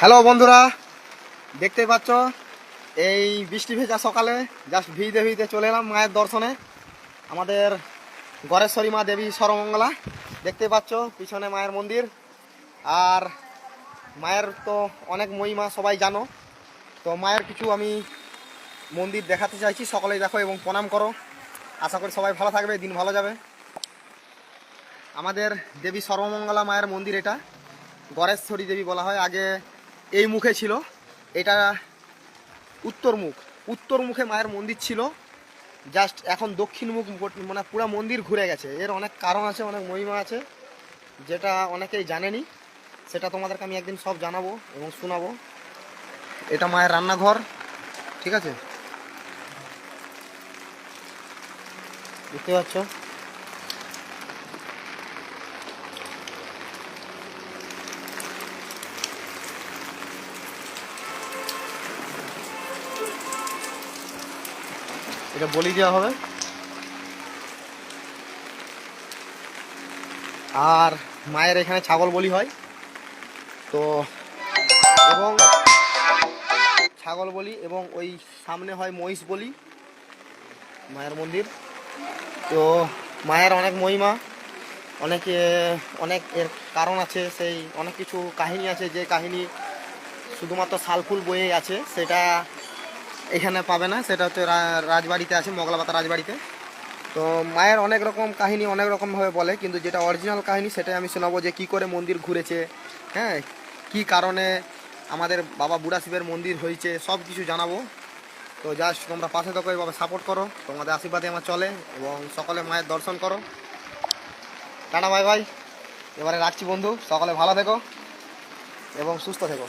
Hello বন্ধুরা, দেখতে পাচ্ছ? এই বৃষ্টি ভেজা সকালে জাস্ট ভিজতে ভিজতে চলে এলাম মায়ের দর্শনে। আমাদের গড়েশ্বরী মা দেবী সর্বমঙ্গলা দেখতে পাচ্ছ? পিছনে মায়ের মন্দির। আর মায়ের তো অনেক মহিমা সবাই জানো। তো মায়ের কিছু আমি মন্দির দেখাতে চাইছি, সকলেই দেখো এবং প্রণাম করো। আশা করি সবাই ভালো থাকবে, দিন ভালো যাবে। আমাদের দেবী সর্বমঙ্গলা মায়ের মন্দির এটা। গড়েশ্বরী দেবী বলা হয়। আগে এই মুখে ছিল, এটা উত্তর মুখ। উত্তর মুখে মায়ের মন্দির ছিল জাস্ট এখন দক্ষিণ মুখ মানে পুরো মন্দির ঘুরে গেছে। এর অনেক কারণ আছে, অনেক মহিমা আছে, যেটা অনেকেই জানেনি। সেটা তোমাদেরকে আমি একদিন সব জানাব এবং শোনাবো। এটা মায়ের রান্নাঘর, ঠিক আছে? দেখতে পাচ্ছ এটা বলি দেওয়া হবে। আর মায়ের এখানে ছাগল বলি হয়। তো এবং ছাগল বলি এবং ওই সামনে হয় মহিষ বলি, মায়ের মন্দির। তো মায়ের অনেক মহিমা, অনেক অনেক এর কারণ আছে, সেই অনেক কিছু কাহিনী আছে, যে কাহিনী শুধুমাত্র শালফুল বইয়ে আছে, সেটা এখানে পাবে না, সেটা হচ্ছে রাজবাড়িতে আছে, মগলাপাতা রাজবাড়িতে। তো মায়ের অনেক রকম কাহিনী অনেক রকমভাবে বলে, কিন্তু যেটা অরিজিনাল কাহিনী সেটাই আমি শোনাবো যে কি করে মন্দির ঘুরেছে হ্যাঁ? কি কারণে আমাদের বাবা বুড়া শিবের মন্দির হয়েছে, সব কিছু জানাব। তো জাস্ট তোমরা পাশে থাকো এভাবে সাপোর্ট করো, তোমাদের আশীর্বাদে আমার চলে, এবং সকলে মায়ের দর্শন করো। টাটা ভাই ভাই এবারে রাখছি বন্ধু, সকলে ভালো থেকো, এবং সুস্থ থেকো।